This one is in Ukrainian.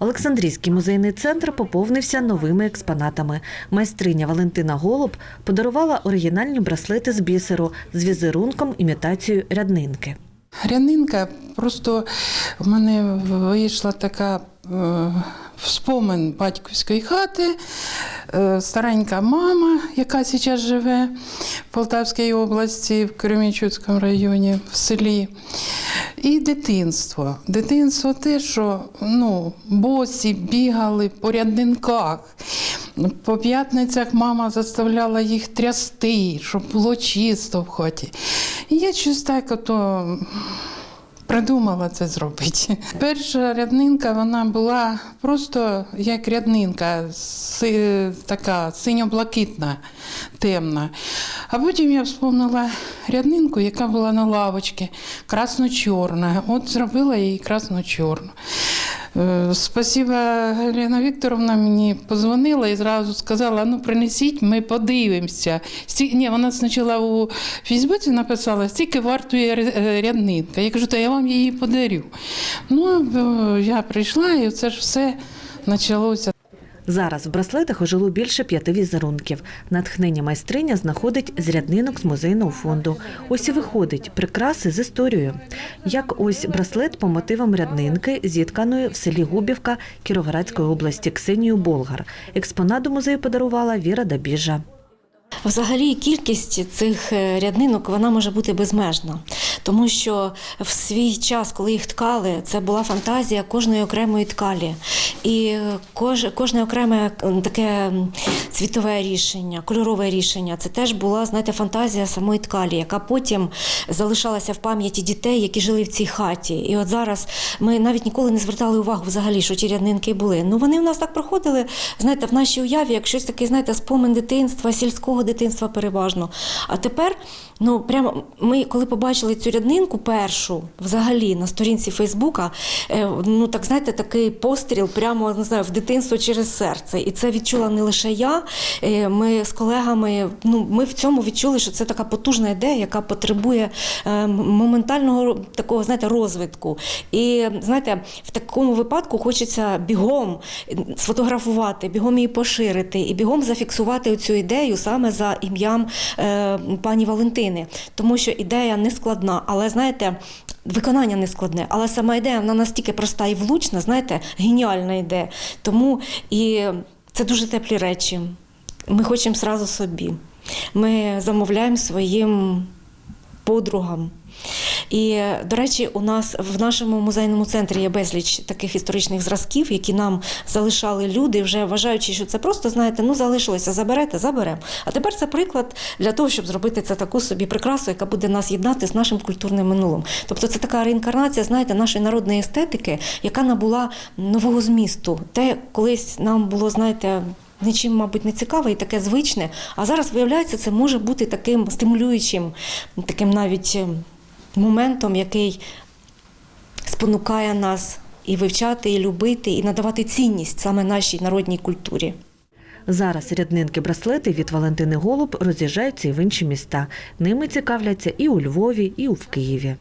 Олександрійський музейний центр поповнився новими експонатами. Майстриня Валентина Голуб подарувала оригінальні браслети з бісеру з візерунком імітацією ряднинки. Рянинка просто в мене вийшла така е, спомин батьківської хати. Е, старенька мама, яка зараз живе в Полтавській області, в Кремічуцькому районі, в селі. І дитинство. Дитинство те, що ну, босі бігали по ряднинках. По п'ятницях мама заставляла їх трясти, щоб було чисто в хаті. І я щось так ото придумала це зробити. Перша ряднинка вона була просто як ряднинка, си- така синьо-блакитна, темна. А потім я вспомнила ряднинку, яка була на лавочці, красно-чорна. От зробила її красно-чорну. Е, Спасибо, Галина Вікторовна мені позвонила і зразу сказала: ну принесіть, ми подивимося. Сті... Ні, вона спочатку у Фейсбуці написала, стільки вартує е, ряднинка. Я кажу, то я вам її подарю. Ну, я прийшла, і це ж все почалося. Зараз в браслетах ожило більше п'яти візерунків. Натхнення майстриня знаходить з ряднинок з музейного фонду. Ось і виходить прикраси з історією. Як ось браслет по мотивам ряднинки, зітканої в селі Губівка Кіровоградської області Ксенію Болгар. Експонат до музею подарувала Віра Дабіжа. Взагалі кількість цих е, ряднинок вона може бути безмежна, тому що в свій час, коли їх ткали, це була фантазія кожної окремої ткалі. І кож, кожне окреме таке цвітове рішення, кольорове рішення, це теж була, знаєте, фантазія самої ткалі, яка потім залишалася в пам'яті дітей, які жили в цій хаті. І от зараз ми навіть ніколи не звертали увагу взагалі, що ті ряднинки були. Ну вони в нас так проходили, знаєте, в нашій уяві, як щось таке, знаєте, спомин дитинства, сільського дитинства переважно. А тепер, ну прямо ми, коли побачили цю ряднинку першу, взагалі на сторінці Фейсбука, е, ну так знаєте, такий постріл прямо не знаю, в дитинство через серце. І це відчула не лише я. е, Ми з колегами, ну ми в цьому відчули, що це така потужна ідея, яка потребує е, моментального такого, знаєте, розвитку. І знаєте, в такому випадку хочеться бігом сфотографувати, бігом її поширити і бігом зафіксувати цю ідею саме за ім'ям е, пані Валентини, тому що ідея не складна, але знаєте. Виконання не складне, але сама ідея вона настільки проста і влучна, знаєте, геніальна ідея. Тому і це дуже теплі речі. Ми хочемо зразу собі. Ми замовляємо своїм подругам. І, до речі, у нас в нашому музейному центрі є безліч таких історичних зразків, які нам залишали люди, вже вважаючи, що це просто, знаєте, ну залишилося, заберете, заберемо. А тепер це приклад для того, щоб зробити це таку собі прикрасу, яка буде нас єднати з нашим культурним минулим. Тобто це така реінкарнація, знаєте, нашої народної естетики, яка набула нового змісту. Те колись нам було, знаєте. Нічим, мабуть, не цікаве і таке звичне. А зараз, виявляється, це може бути таким стимулюючим, таким навіть моментом, який спонукає нас і вивчати, і любити, і надавати цінність саме нашій народній культурі. Зараз ряднинки браслети від Валентини Голуб роз'їжджаються і в інші міста. Ними цікавляться і у Львові, і в Києві.